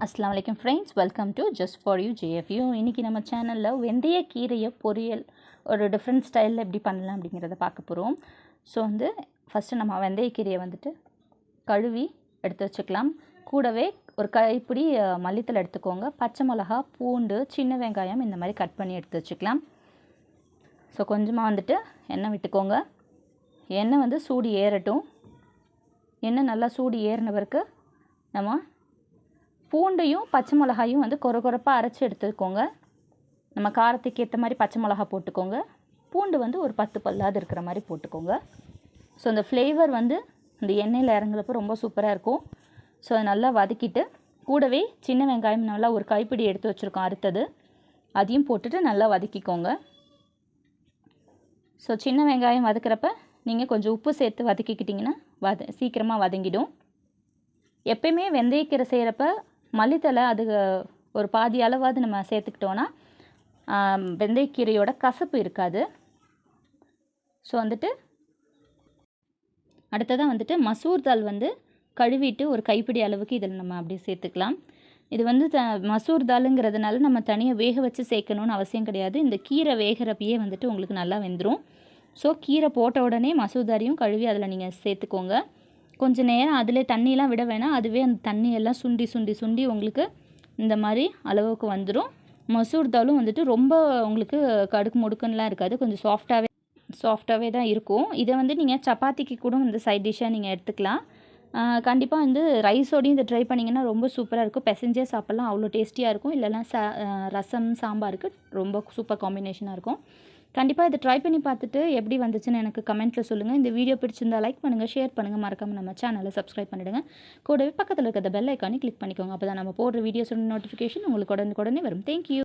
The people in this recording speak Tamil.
அஸ்லாம் வலைக்கம் friends welcome to just for you JFU இன்றைக்கி நம்ம சேனலில் வெந்தய கீரையை பொரியல் ஒரு டிஃப்ரெண்ட் ஸ்டைலில் எப்படி பண்ணலாம் அப்படிங்கிறத பார்க்க போகிறோம் ஸோ வந்து ஃபஸ்ட்டு நம்ம வெந்தய கீரையை வந்துட்டு கழுவி எடுத்து வச்சுக்கலாம். கூடவே ஒரு கைப்பிடி அஹ், மல்லித்தலை எடுத்துக்கோங்க. பச்சை மிளகா பூண்டு சின்ன வெங்காயம் இந்த மாதிரி கட் பண்ணி எடுத்து வச்சுக்கலாம். ஸோ கொஞ்சமாக வந்துட்டு எண்ணெய் விட்டுக்கோங்க. எண்ணெய் வந்து சூடு ஏறட்டும். எண்ணெய் நல்லா சூடு ஏறின பிறகு நம்ம பூண்டையும் பச்சை மிளகாயும் வந்து கொர கொரப்பாக அரைச்சி எடுத்துக்கோங்க. நம்ம காரத்துக்கு ஏற்ற மாதிரி பச்சை மிளகா போட்டுக்கோங்க. பூண்டு வந்து ஒரு பத்து பல்லாது இருக்கிற மாதிரி போட்டுக்கோங்க. ஸோ அந்த ஃப்ளேவர் வந்து இந்த எண்ணெயில் இறங்குறப்ப ரொம்ப சூப்பராக இருக்கும். ஸோ அதை நல்லா வதக்கிட்டு கூடவே சின்ன வெங்காயம் நல்லா ஒரு கைப்பிடி எடுத்து வச்சுருக்கோம் அறுத்தது. அதையும் போட்டுட்டு நல்லா வதக்கிக்கோங்க. ஸோ சின்ன வெங்காயம் வதக்கிறப்ப நீங்கள் கொஞ்சம் உப்பு சேர்த்து வதக்கிக்கிட்டிங்கன்னா வத சீக்கிரமாக வதங்கிடும். எப்பயுமே வெந்தயக்கீரை செய்கிறப்ப மல்லித்தலை அது ஒரு பாதி அளவாவது நம்ம சேர்த்துக்கிட்டோன்னா வெந்தயக்கீரையோட கசப்பு இருக்காது. ஸோ வந்துட்டு அடுத்ததாக வந்துட்டு மசூர் தால் வந்து கழுவிட்டு ஒரு கைப்பிடி அளவுக்கு இதில் நம்ம அப்படியே சேர்த்துக்கலாம். இது வந்து த மசூர் தாலுங்கிறதுனால நம்ம தனியாக வேக வச்சு சேர்க்கணும்னு அவசியம் கிடையாது. இந்த கீரை வேகிறப்பயே வந்துட்டு உங்களுக்கு நல்லா வெந்துடும் ஸோ கீரை போட்ட உடனே மசூர் தாரியும் கழுவி அதில் நீங்கள் சேர்த்துக்கோங்க. கொஞ்சம் நேரம் அதிலே தண்ணியெலாம் விட வேணாம். அதுவே அந்த தண்ணியெல்லாம் சுண்டி சுண்டி சுண்டி உங்களுக்கு இந்த மாதிரி அளவுக்கு வந்துடும் மசூர் தாலும் வந்துட்டு ரொம்ப உங்களுக்கு கடுக்கு முடுக்குன்னெலாம் இருக்காது. கொஞ்சம் சாஃப்டாகவே சாஃப்டாகவே தான் இருக்கும். இதை வந்து நீங்கள் சப்பாத்திக்கு கூட இந்த சைட் டிஷ்ஷாக நீங்கள் எடுத்துக்கலாம். கண்டிப்பாக வந்து ரைஸோடையும் இதை ட்ரை பண்ணிங்கன்னா ரொம்ப சூப்பராக இருக்கும். பெசஞ்சே சாப்பிட்லாம். அவ்வளோ டேஸ்டியாக இருக்கும். இல்லைனா சா ரசம் சாம்பாருக்கு ரொம்ப சூப்பர் காம்பினேஷனாக இருக்கும். கண்டிப்பாக இதை ட்ரை பண்ணி பார்த்துட்டு எப்படி வந்துச்சுன்னு எனக்கு கமெண்ட்டில் சொல்லுங்கள் இந்த வீடியோ பிடிச்சிருந்தா லைக் பண்ணுங்கள் ஷேர் பண்ணுங்கள் மறக்காமல் நம்ம சேனலை சப்ஸ்கிரைப் பண்ணிடுங்க. கூடவே பக்கத்தில் இருக்கிற பெல் ஐக்கானே கிளிக் பண்ணிக்கோங்க. அப்போ தான் நம்ம போடுற வீடியோஸோட நோட்டிஃபிகேஷன் உங்களுக்கு உடனே உடனே வரும் தேங்க்யூ